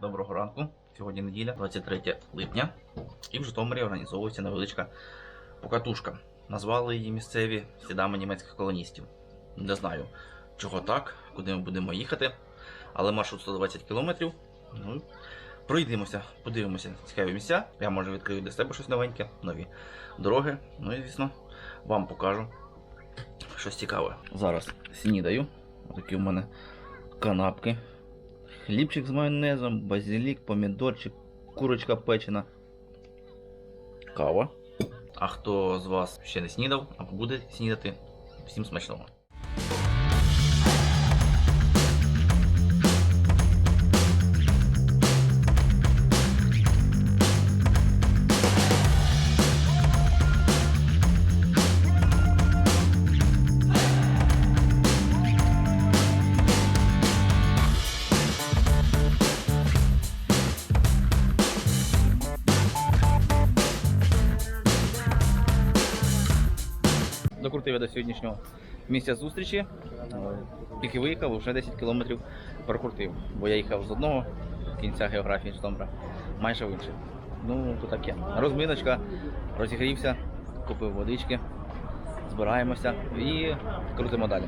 Доброго ранку. Сьогодні неділя, 23 липня, і в Житомирі організовується невеличка покатушка. Назвали її місцеві слідами німецьких колоністів. Не знаю, чого так, куди ми будемо їхати, але маршрут 120 кілометрів. Ну, пройдемося, подивимося цікаві місця. Я може відкрию для себе щось новеньке, нові дороги. Ну і звісно, вам покажу щось цікаве. Зараз снідаю. Такі в мене канапки. Хлібчик з майонезом, базилік, помідорчик, курочка печена. Кава. А хто з вас ще не снідав або буде снідати, всім смачного. Я до сьогоднішнього місця зустрічі. Тільки виїхав, вже 10 кілометрів прокрутив. Бо я їхав з одного кінця географії Житомира, майже в інший. Ну, то таке. Розминочка, розігрівся, купив водички, збираємося і крутимо далі.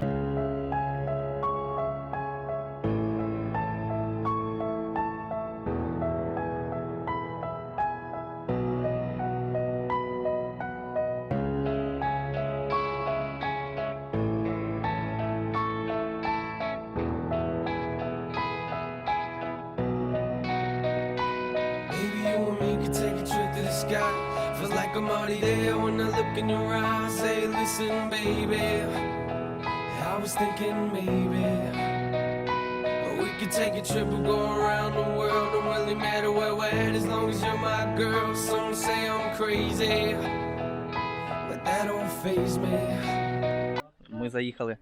Sky. Feel like I'm already there when I look in your eyes. Say, listen, baby. I was thinking maybe we could take a trip and go around the world. Don't really matter where we're at as long as you're my girl. Some say I'm crazy, but that don't phase me. Ми заїхали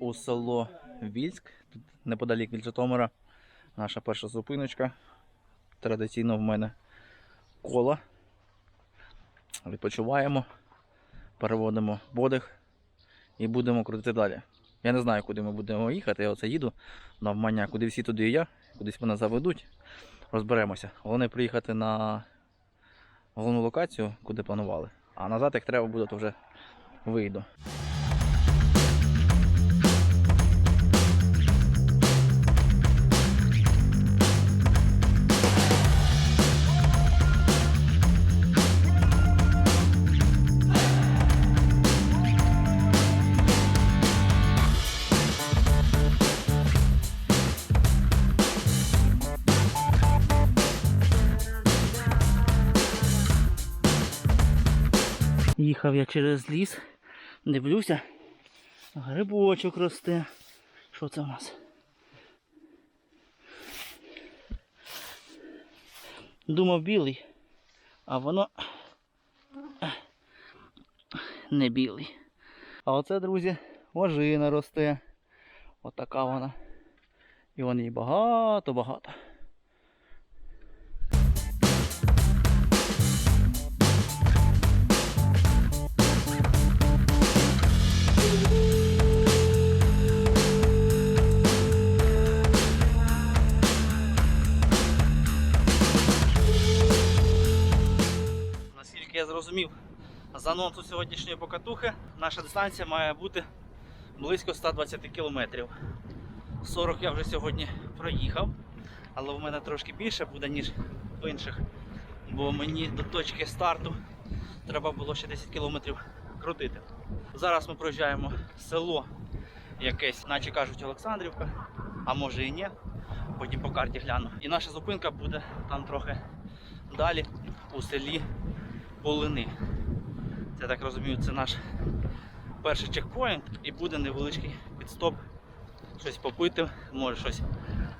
у село Вільськ, тут неподалік від Житомира. Наша перша зупиночка. Традиційно в мене кола. Відпочиваємо, переводимо подих і будемо крутити далі. Я не знаю, куди ми будемо їхати. Я оце їду навмання, куди всі туди і я, кудись мене заведуть. Розберемося. Головне приїхати на головну локацію, куди планували. А назад, як треба буде, то вже вийду. Я через ліс, дивлюся, грибочок росте. Що це у нас? Думав білий, а воно е, не білий. А оце, друзі, ожина росте. Отака вона. І вон її багато-багато. Зрозумів, з анонсу сьогоднішньої покатухи наша дистанція має бути близько 120 кілометрів. 40 я вже сьогодні проїхав, але в мене трошки більше буде, ніж в інших. Бо мені до точки старту треба було ще 10 кілометрів крутити. Зараз ми проїжджаємо село якесь, наче кажуть, Олександрівка, а може і ні. Потім по карті гляну. І наша зупинка буде там трохи далі у селі Полини. Це я так розумію, це наш перший чекпоінт і буде невеличкий підстоп. Щось попити, може щось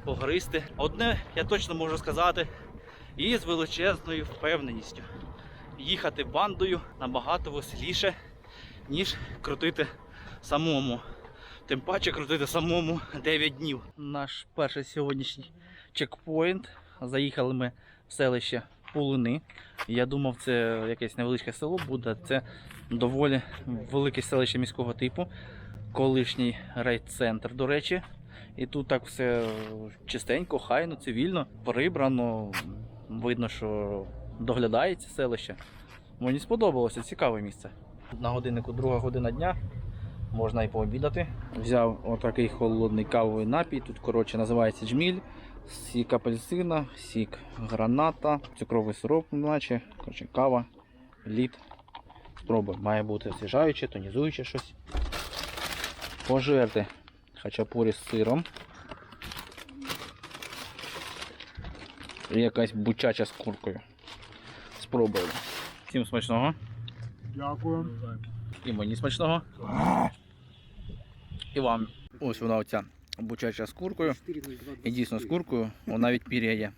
погризти. Одне я точно можу сказати, і з величезною впевненістю. Їхати бандою набагато веселіше, ніж крутити самому. Тим паче крутити самому 9 днів. Наш перший сьогоднішній чекпоінт. Заїхали ми в селище Полини. Я думав, це якесь невеличке село буде. Це доволі велике селище міського типу, колишній райцентр, до речі. І тут так все чистенько, хайно, цивільно, прибрано. Видно, що доглядається селище. Мені сподобалося, цікаве місце. На годиннику друга година дня. Можна і пообідати. Взяв отакий холодний кавовий напій. Тут, коротше, називається джміль. Сік апельсина, сік граната, цукровий сироп, наче, коротше, кава, лід. Спробуй. Має бути освіжаюче, тонізуюче щось. Пожерти хачапурі з сиром. І якась бучача з куркою. Спробуємо. Всім смачного. Дякую. І мені смачного. І вам. Ось вона оця бучача з куркою. І дійсно з куркою, вона навіть пір'я є.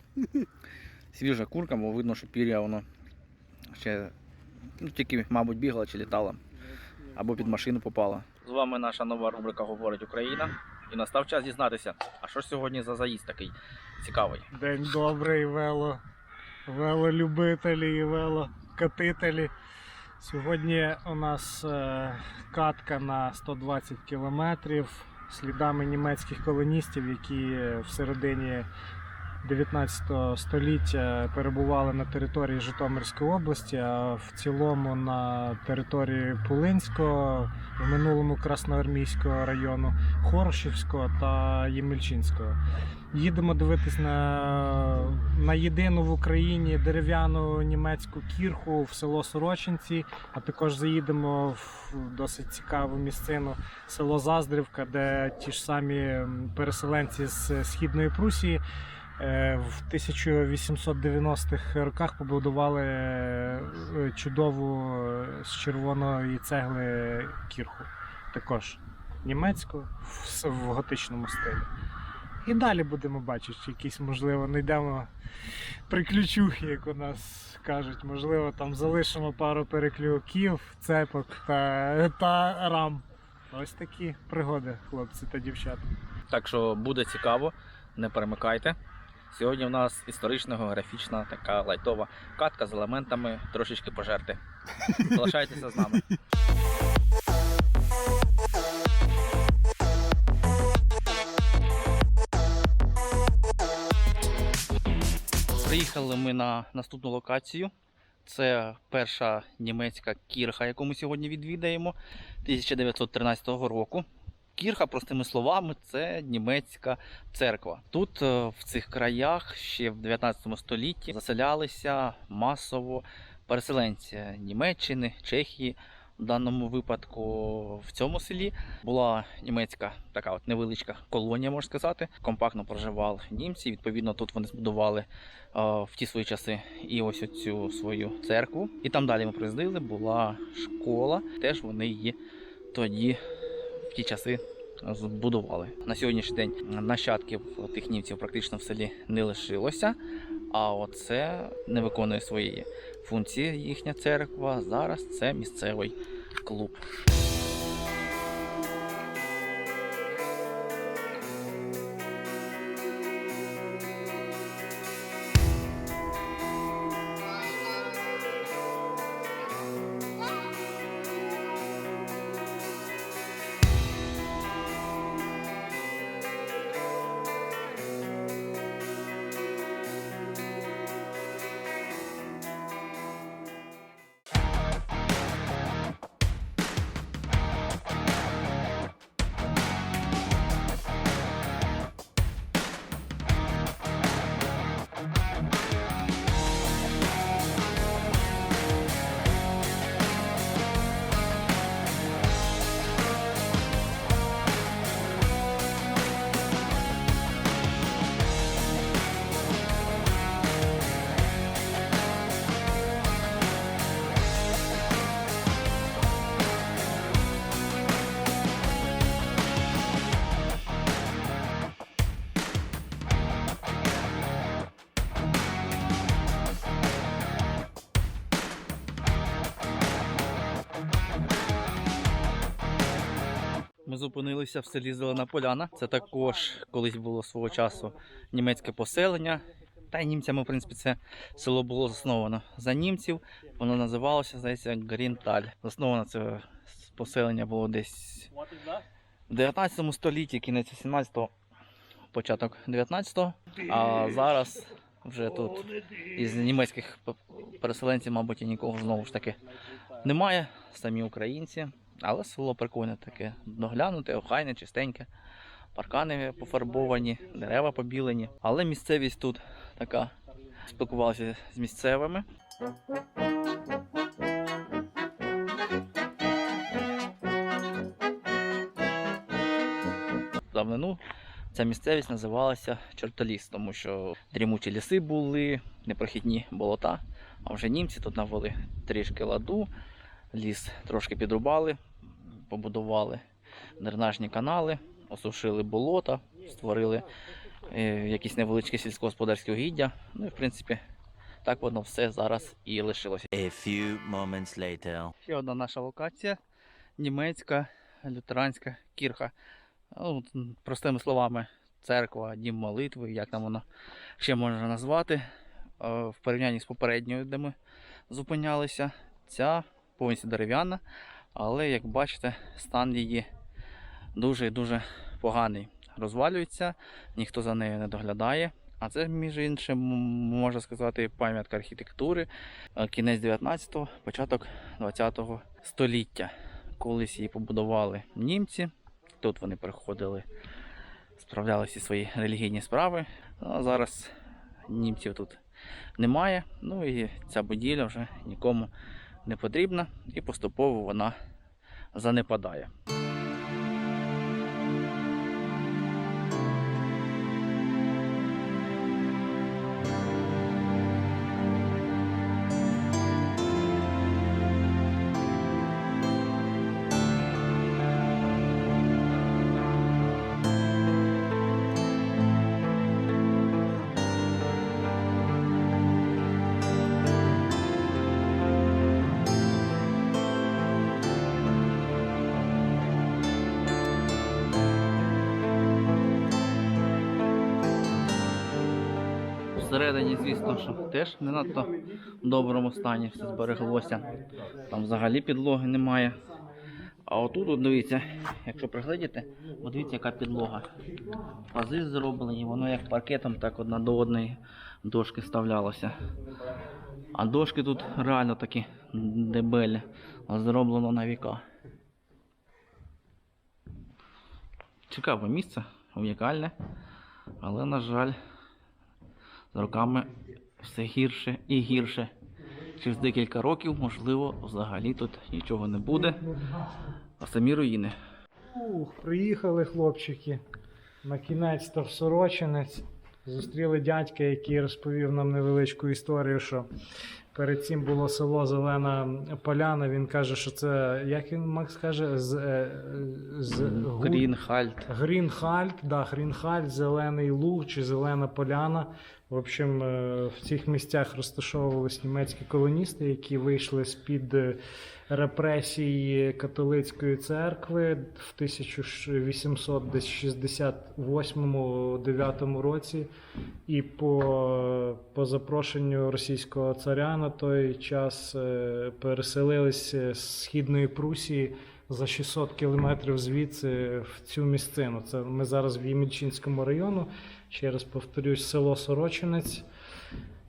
Свіжа курка, бо видно, що пір'я воно ще ну, тільки, мабуть, бігала чи літала. Або під машину попала. З вами наша нова рубрика Говорить Україна. І настав час дізнатися, а що ж сьогодні за заїзд такий цікавий. День добрий, вело. Велолюбителі і велокатителі. Сьогодні у нас е, катка на 120 кілометрів слідами німецьких колоністів, які в середині 19 століття перебували на території Житомирської області, а в цілому на території Пулинського, в минулому Красноармійського району, Хорошівського та Ємельчинського. Їдемо дивитись на, на єдину в Україні дерев'яну німецьку кірху в село Сорочинці, а також заїдемо в досить цікаву місцину село Заздрівка, де ті ж самі переселенці з Східної Прусії в 1890-х роках побудували е, чудову е, з червоної цегли кірху. Також німецьку в, готичному стилі. І далі будемо бачити, якісь, можливо, знайдемо приключухи, як у нас кажуть. Можливо, там залишимо пару переклюків, цепок та, та рам. Ось такі пригоди, хлопці та дівчата. Так що буде цікаво, не перемикайте. Сьогодні у нас історична географічна така лайтова катка з елементами трошечки пожерти. Залишайтеся з нами. Приїхали ми на наступну локацію. Це перша німецька кірха, яку ми сьогодні відвідаємо 1913 року. Кірха, простими словами, це німецька церква. Тут, е, в цих краях, ще в 19 столітті заселялися масово переселенці Німеччини, Чехії. В даному випадку в цьому селі була німецька така от невеличка колонія, можна сказати. Компактно проживали німці. Відповідно, тут вони збудували е, в ті свої часи і ось оцю свою церкву. І там далі ми приїздили, була школа. Теж вони її тоді в ті часи збудували. На сьогоднішній день нащадків тих німців практично в селі не лишилося. А оце не виконує своєї функції їхня церква. Зараз це місцевий клуб. Зупинилися в селі Зелена Поляна. Це також колись було свого часу німецьке поселення. Та й німцями, в принципі, це село було засновано за німців. Воно називалося, здається, Грінталь. Засновано це поселення було десь в 19 столітті, кінець 18-го. початок 19-го. А зараз вже тут із німецьких переселенців, мабуть, і нікого знову ж таки немає. Самі українці. Але село прикольне таке. Доглянуте, охайне, чистеньке. Паркани пофарбовані, дерева побілені. Але місцевість тут така. Спілкувалися з місцевими. Давнину ця місцевість називалася Чортоліс, тому що дрімучі ліси були, непрохідні болота. А вже німці тут навели трішки ладу, ліс трошки підрубали, побудували дренажні канали, осушили болота, створили е, якісь невеличкі сільськогосподарські угіддя. Ну і в принципі так воно все зараз і лишилося. A few moments later. Ще одна наша локація німецька лютеранська кірха. Ну, простими словами, церква, дім молитви, як там воно ще можна назвати. Е, В порівнянні з попередньою, де ми зупинялися, ця повністю дерев'яна, але як бачите, стан її дуже дуже поганий. Розвалюється, ніхто за нею не доглядає. А це, між іншим, можна сказати, пам'ятка архітектури, е, кінець 19-го, початок 20-го століття. Колись її побудували німці. Тут вони приходили, справляли всі свої релігійні справи. А зараз німців тут немає. Ну і ця будівля вже нікому не потрібна, і поступово вона занепадає. Всередині, звісно, що теж не надто в доброму стані все збереглося. Там взагалі підлоги немає. А отут, от дивіться, якщо пригледіте, от дивіться, яка підлога. Пази зроблені, воно як паркетом, так одна до одної дошки вставлялося. А дошки тут реально такі дебелі, зроблено на віка. Цікаве місце, унікальне, але, на жаль, з роками все гірше і гірше. Через декілька років, можливо, взагалі тут нічого не буде, а самі руїни. Ух, приїхали хлопчики. На кінець то в Сорочинець. Зустріли дядька, який розповів нам невеличку історію, що перед цим було село Зелена Поляна. Він каже, що це, як він Макс каже, з, е, з Грінхальд. Грінхальд, да, Грінхальд, Зелений Луг чи Зелена Поляна. В общем, е, в цих місцях розташовувались німецькі колоністи, які вийшли з-під е, репресій католицької церкви в 1868-9 році. І по, по запрошенню російського царя на той час е, переселились з Східної Прусії за 600 кілометрів звідси в цю місцину. Це ми зараз в Ємільчинському району. Ще раз повторюсь, село Сорочинець.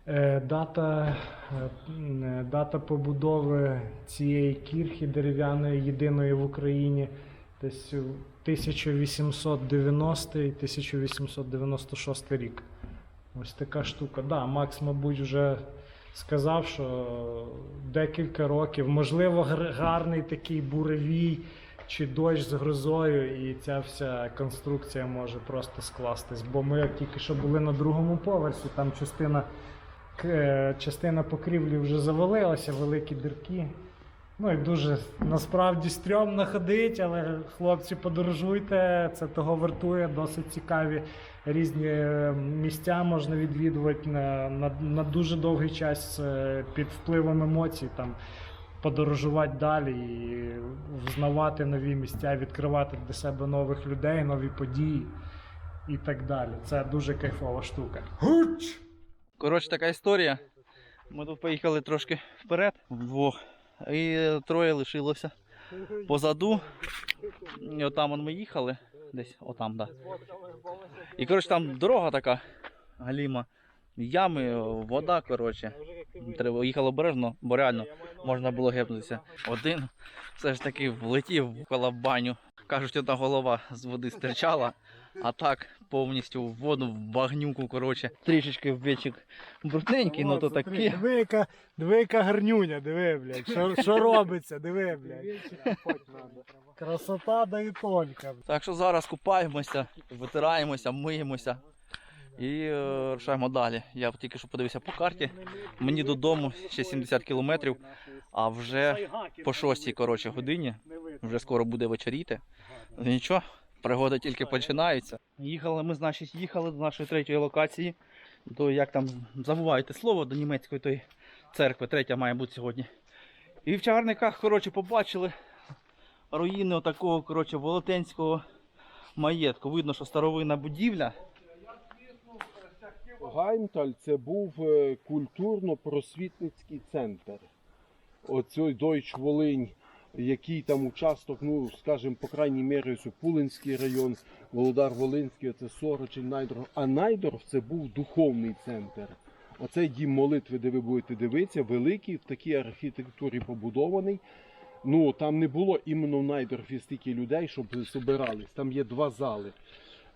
Е, Дата, е, дата побудови цієї кірхи дерев'яної єдиної в Україні десь 1890-1896 рік. Ось така штука. Да, Макс, мабуть, вже сказав, що декілька років, можливо, гарний такий буревій чи дощ з грозою, і ця вся конструкція може просто скластись. Бо ми тільки що були на другому поверсі, там частина, частина покрівлі вже завалилася, великі дірки. Ну і дуже насправді стрьомно ходить, але хлопці, подорожуйте, це того вартує, досить цікаві різні е, місця можна відвідувати на, на, на дуже довгий час е, під впливом емоцій, там подорожувати далі і взнавати нові місця, відкривати для себе нових людей, нові події і так далі. Це дуже кайфова штука. Гуч! Коротше, така історія. Ми тут поїхали трошки вперед вдвох. І троє лишилося позаду. І отам от ми їхали. десь отам, да. І коротше там дорога така галіма, ями, вода, коротше. Треба їхало обережно, бо реально можна було гепнутися. Один все ж таки влетів в колобаню. Кажуть, одна голова з води стирчала, а так повністю в воду, в багнюку, коротше. Трішечки в бічик брудненький, ну то таке. Диви, яка, диви, яка гарнюня, диви, блядь. Що, що робиться, диви, блядь. Красота да і тонька. Так що зараз купаємося, витираємося, миємося і е, рушаємо далі. Я тільки що подивився по карті. Мені додому ще 70 кілометрів, а вже по 6 коротше, годині, вже скоро буде вечоріти. Нічого, пригоди тільки починаються. Їхали ми, значить, їхали до нашої третьої локації. До як там забуваєте слово до німецької тої церкви, третя має бути сьогодні. І в чагарниках, коротше, побачили руїни отакого, коротше, велетенського маєтку. Видно, що старовинна будівля. Гаймталь це був е, культурно-просвітницький центр. Оцей Дойч Волинь, який там участок, ну, скажімо, по крайній мірі, Пулинський район, Володар Волинський, це Сорочень, Найдоров. А Найдоров це був духовний центр. Оцей дім молитви, де ви будете дивитися, великий, в такій архітектурі побудований. Ну, там не було іменно в Найдорфі стільки людей, щоб збирались. Там є два зали.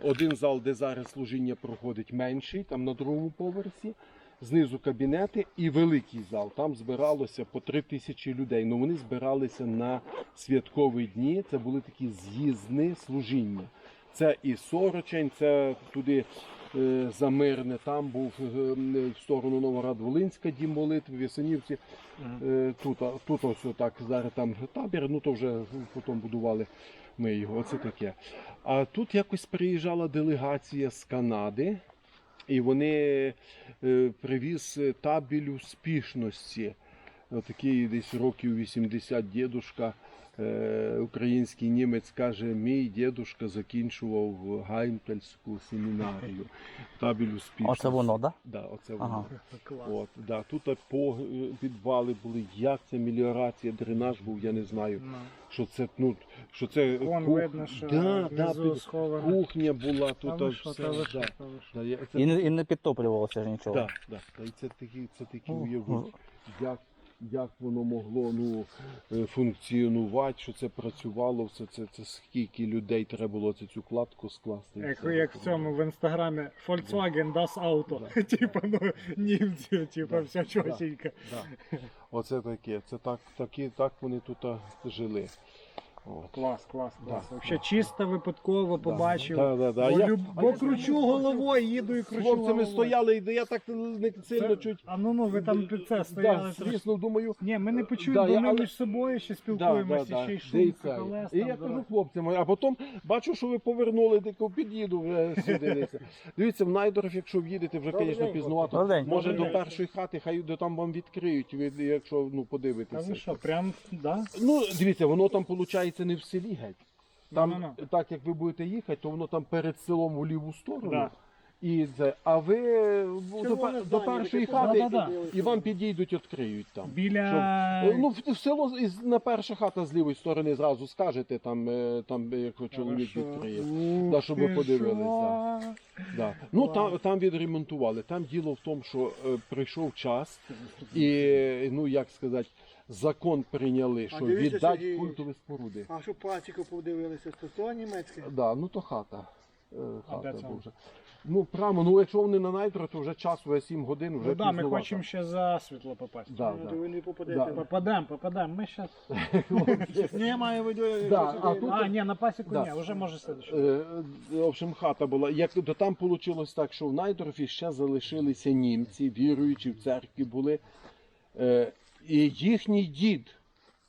Один зал, де зараз служіння проходить менший, там на другому поверсі. Знизу кабінети і великий зал. Там збиралося по три тисячі людей. Ну вони збиралися на святкові дні. Це були такі з'їзні служіння. Це і Сорочень, це туди е, за мирне. Там був е, в сторону Новоград-Волинська дім молитви, в Ясенівці. Е, тут, тут ось так зараз там табір, ну то вже потім будували ми його. Оце таке. А тут якось приїжджала делегація з Канади, і вони е, привіз табель успішності. Такий десь років 80 дідушка, український німець каже, мій дідушка закінчував Гаймтельську семінарію. Табель успішності. Оце воно, так? Да, оце Ага. воно. Клас. От, да. Тут по підвали були, як це меліорація, дренаж був, я не знаю. Ну. Що це, ну, що це Вон кух- видно, що да, да, під- кухня була тут. ви а що, все, та ви що, да. та ви що. Да, я- це, І не, і не підтоплювалося ж нічого. да, да, да. І це такі, це такі уявіть, як, як воно могло ну, е, функціонувати, що це працювало, все це, це скільки людей треба було цю кладку скласти. Як, як в цьому в інстаграмі Volkswagen Das Auto. Типа, ну, німці, типа, Да. вся чосінька. Да. Оце таке, це так, такі, так вони тут жили. От. Клас, клас, клас. Да. Вообще чисто випадково побачив. Да, да, да. Бо, Я- люб- бо я кручу головою, їду і З кручу хлопцями стояли, і я так не сильно Це- чуть. А ну ну, ви там під це Да, стояли. трошки. звісно, думаю. Ні, ми не почули, Да, бо я- ми але- між собою ще спілкуємося, да, да. ще й шум, Дивіться, колес. І там, я кажу хлопцям, а потім бачу, що ви повернули, дико під'їду вже сюди. Дивіться, в Найдорф, якщо в'їдете, вже, звісно, пізнувато. Може до першої хати, хай до там вам відкриють, якщо ну, Та подивитеся. ви що, прям, да? Ну, дивіться, воно там виходить не в селі геть. Там, Ну-ну-ну. так як ви будете їхати, то воно там перед селом в ліву сторону. Да. І це, а ви ну, до, пер- до першої хати Да-да-да. і вам підійдуть, відкриють там. Біля... Щоб- Ну, в, в село із, на перша хата з лівої сторони зразу скажете, там, е, там якщо чоловік Хорошо. відкриє. Ух Да, щоб ви подивилися. Да. Ну там, там відремонтували. Там діло в тому, що е, прийшов час, і ну як сказати, закон прийняли, що дивіться, віддати культові споруди. А що пасіку подивилися, то то німецьке? Да, ну то хата. Е, А хата де це? вже. Ну, прямо, ну якщо вони на найтро, то вже час вже 7 годин, вже Ну да, ми хочемо ще за світло попасти. Да, Ну, да. то ви не попадете. Да. Попадемо, попадемо. Ми щас... Ні, я маю в виду, Да, а тут- А, ні, на пасіку Да. ні, вже може следующий. Е, в общем, хата була. Як то там вийшло так, що в Найдорфі ще залишилися німці, віруючі в церкві були. Е, їхній дід,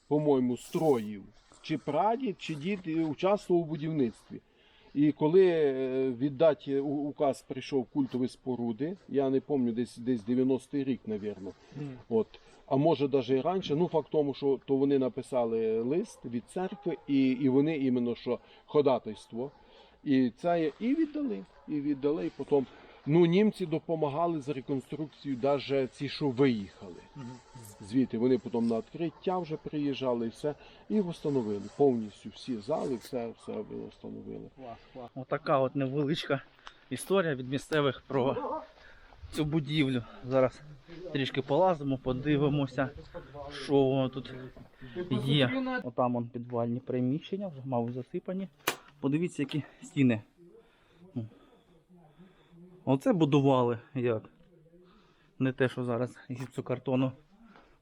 по-моєму, строїв, чи прадід, чи дід участвував у будівництві. І коли е, віддати указ прийшов культові споруди, я не пам'ятаю, десь десь 90-й рік, напевно. От. А може навіть і раніше. Ну, факт тому, що то вони написали лист від церкви, і, і вони іменно що ходатайство. І це і віддали. І віддали. І потім Ну, німці допомагали з реконструкцією, навіть ці, що виїхали. Звідти вони потім на відкриття вже приїжджали і все, і встановили повністю всі зали, все, все встановили. Отака от невеличка історія від місцевих про цю будівлю. Зараз трішки полазимо, подивимося, що воно тут є. Отам он підвальні приміщення, вже мабуть засипані. Подивіться, які стіни. Оце будували як. Не те, що зараз гіпсокартону.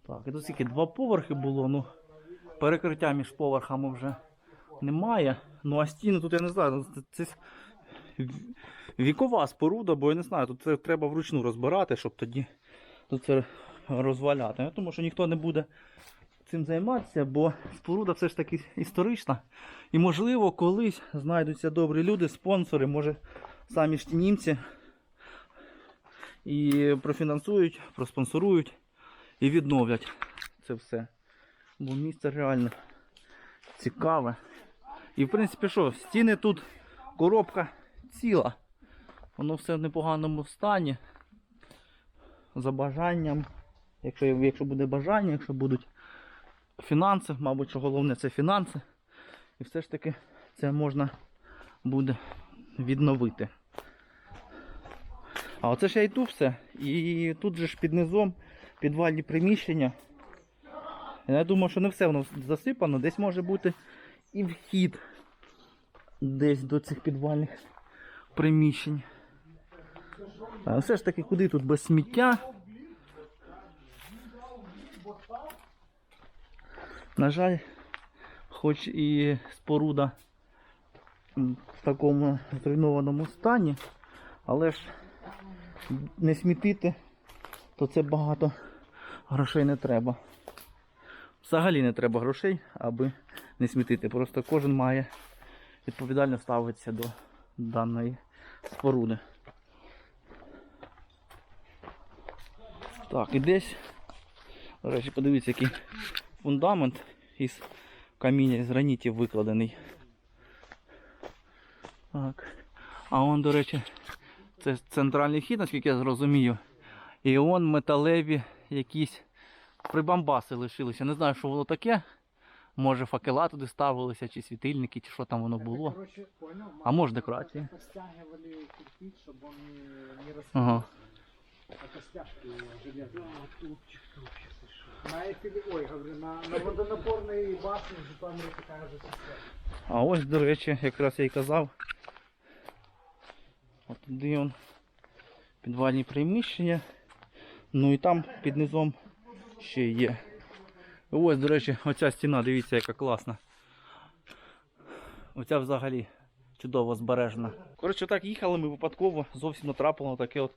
Так, і тут скільки два поверхи було, ну перекриття між поверхами вже немає. Ну а стіни тут я не знаю. ну, це вікова споруда, бо я не знаю, тут це треба вручну розбирати, щоб тоді тут це розваляти. Я думаю, що ніхто не буде цим займатися, бо споруда все ж таки історична. І можливо колись знайдуться добрі люди, спонсори, може самі ж ті німці і профінансують, проспонсорують і відновлять це все. Бо місце реально цікаве. І в принципі що, стіни тут коробка ціла. Воно все в непоганому стані. За бажанням. Якщо, якщо буде бажання, якщо будуть фінанси, мабуть, що головне це фінанси. І все ж таки це можна буде відновити. А оце ж я йду все. І тут же ж під низом підвальні приміщення. Я думаю, що не все воно засипано, десь може бути і вхід десь до цих підвальних приміщень. А все ж таки, куди тут без сміття? На жаль, хоч і споруда в такому зруйнованому стані, але ж не смітити, то це багато грошей не треба. Взагалі не треба грошей, аби не смітити. Просто кожен має відповідально ставитися до даної споруди. Так, і десь, до речі, подивіться, який фундамент із каміння, з гранітів викладений. Так. А он, до речі, це центральний хід, наскільки я зрозумію. І он металеві якісь прибамбаси лишилися. Не знаю, що воно таке. Може факела туди ставилися, чи світильники, чи що там воно було. Короче, понял, А може декорації. Постягивали кирпич, чтобы он не, не распался. Ага. А костяшки железные. Тупчик, тупчик, На Эйфеле, ой, говорю, на, на водонапорной башне в Житомире такая же система. А ось, до речі, якраз я й казав. От туди он підвальні приміщення. Ну і там під низом ще є. Ось, до речі, оця стіна, дивіться, яка класна. Оця взагалі чудово збережена. Коротше, так їхали ми випадково, зовсім натрапили на таке от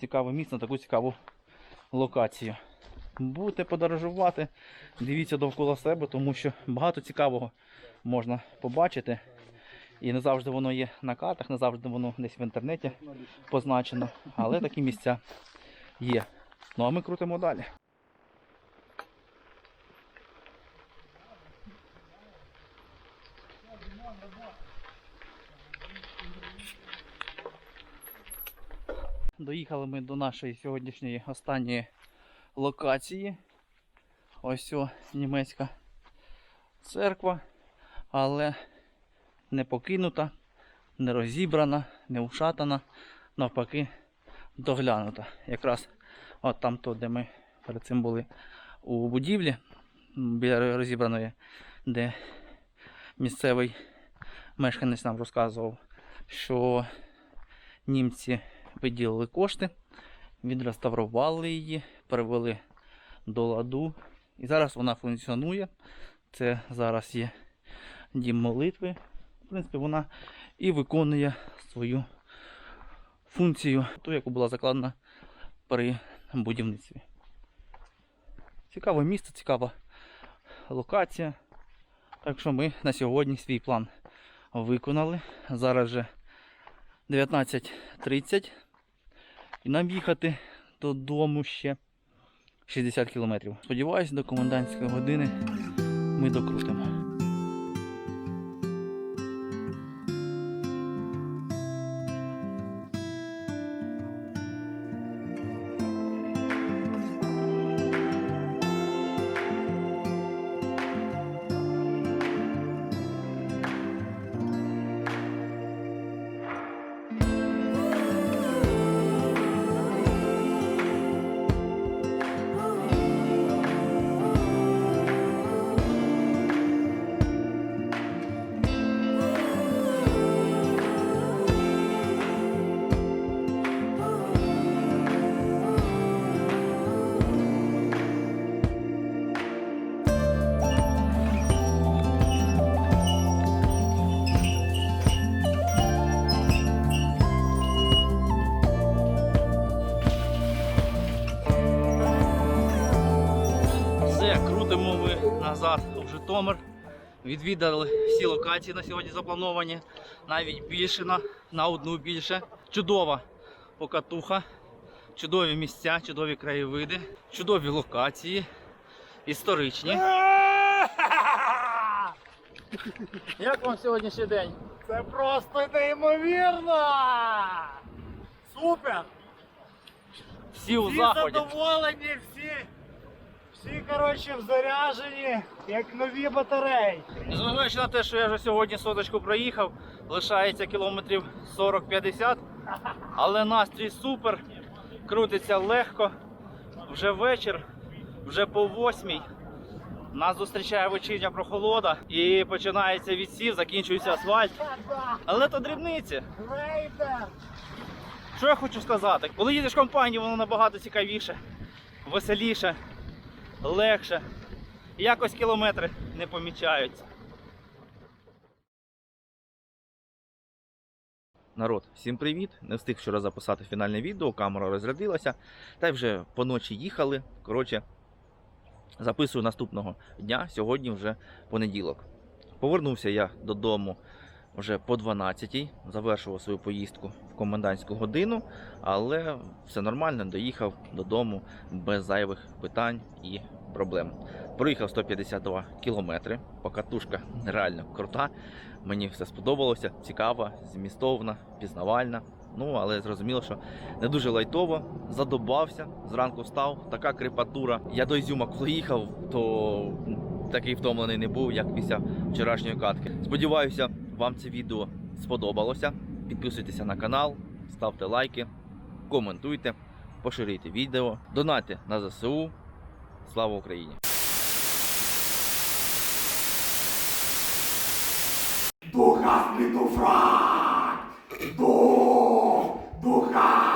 цікаве місце, на таку цікаву локацію. Будете подорожувати, дивіться довкола себе, тому що багато цікавого можна побачити. І не завжди воно є на картах, не завжди воно десь в інтернеті позначено. Але такі місця є. Ну а ми крутимо далі. Доїхали ми до нашої сьогоднішньої останньої локації. Ось о, німецька церква, але не покинута, не розібрана, не ушатана, навпаки, доглянута. Якраз от там, то, де ми перед цим були у будівлі біля розібраної, де місцевий мешканець нам розказував, що німці виділили кошти, відреставрували її, привели до ладу. І зараз вона функціонує. Це зараз є дім молитви. Принципі, вона і виконує свою функцію, ту, яку була закладена при будівництві. Цікаве місце, цікава локація. Так що ми на сьогодні свій план виконали. Зараз же 19.30. І нам їхати додому ще 60 кілометрів. Сподіваюсь, до комендантської години ми докрутимо. Назад у Житомир. Відвідали всі локації на сьогодні заплановані, навіть більше на, на одну більше. Чудова покатуха, чудові місця, чудові краєвиди, чудові локації, історичні. Як вам сьогоднішній день? Це просто неймовірно! Супер! Всі у Всі заході. задоволені, всі, всі коротше, заряжені, як нові батареї. Незважаючи на те, що я вже сьогодні соточку проїхав, лишається кілометрів 40-50, але настрій супер, крутиться легко. Вже вечір, вже по восьмій. Нас зустрічає вечірня прохолода і починається відсів, закінчується асфальт. Але то дрібниці. Що я хочу сказати? Коли їдеш в компанії, воно набагато цікавіше, веселіше, легше. Якось кілометри не помічаються. Народ, всім привіт! Не встиг вчора записати фінальне відео, камера розрядилася, та й вже поночі їхали. Коротше, записую наступного дня, сьогодні вже понеділок. Повернувся я додому вже по 12-й, завершував свою поїздку в комендантську годину, але все нормально, доїхав додому без зайвих питань і проблем. Проїхав 152 кілометри, покатушка реально крута. Мені все сподобалося, цікава, змістовна, пізнавальна. Ну, але зрозуміло, що не дуже лайтово, задобався, зранку встав, така крепатура. Я до Ізюма, коли їхав, то такий втомлений не був, як після вчорашньої катки. Сподіваюся, вам це відео сподобалося. Підписуйтеся на канал, ставте лайки, коментуйте, поширюйте відео, донайте на ЗСУ. Слава Україні! Духа спліту фраг! Дух! Духа!